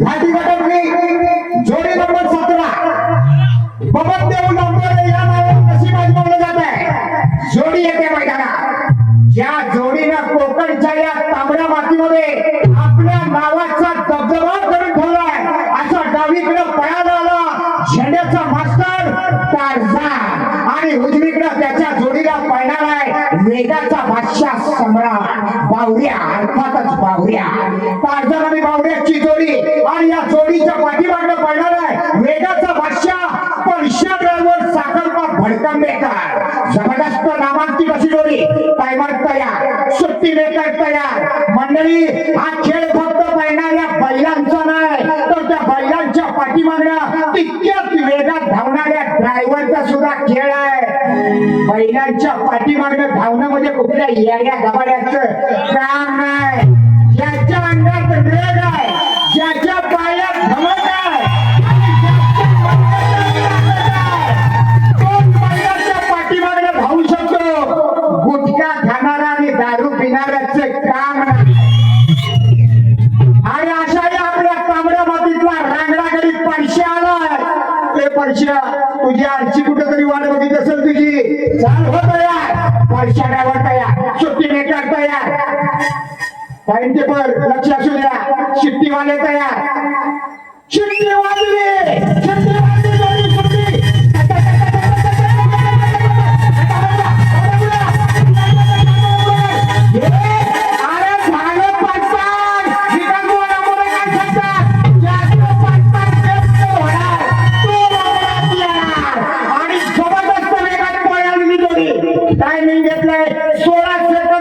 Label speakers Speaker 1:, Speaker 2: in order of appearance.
Speaker 1: घाटी गटातली जोडी नंबर सतरा. बबन देव नंबर या नावाने जात आहे. जोडी येते मैदानात. ज्या जोडीनं कोकणच्या या तांबड्या मातीमध्ये आपल्या नावाचा दबदबा करून ठेवलाय असा डावीकडे पळाला आला. झेंड्याचा मास्टर टारझान आणि उजवीकडे त्याच्या जोडीला पळणार आहे वेगाचा बादशाह सम्राट बावऱ्या अर्थातच बावऱ्या टारझान आणि बावऱ्याची जोडी. जोडीच्या पाठीमागं पडणार आहे. वेगाचा बादशाह पैशा ड्रायव्हर साखरपा भडकंबेकर जबरदस्त नामांकित अशी जोडी. टायमर तयार सुट्टी मेकर तयार. मंडळी हा खेळ फक्त पाहणाऱ्या बैलांचा नाही तर त्या बैलांच्या पाठीमागण्या तितक्याच वेगात धावणाऱ्या ड्रायव्हरचा सुद्धा खेळ आहे. बैलांच्या पाठीमागणं धावणं म्हणजे कुठल्या येड्या गबाड्याचं? काम नाही. रांगणाकडे रांगडा पैसे आलाय ते पैसे तुझी आजची कुठेतरी वाट बघित असेल तुझी. चाल हो तयार. पैशा ड्रायव्हर तयार. सुट्टी मेकर तयार. टाइम टेबल लक्ष असू द्या. शिट्टीवाले तयार. I'm in the play. So.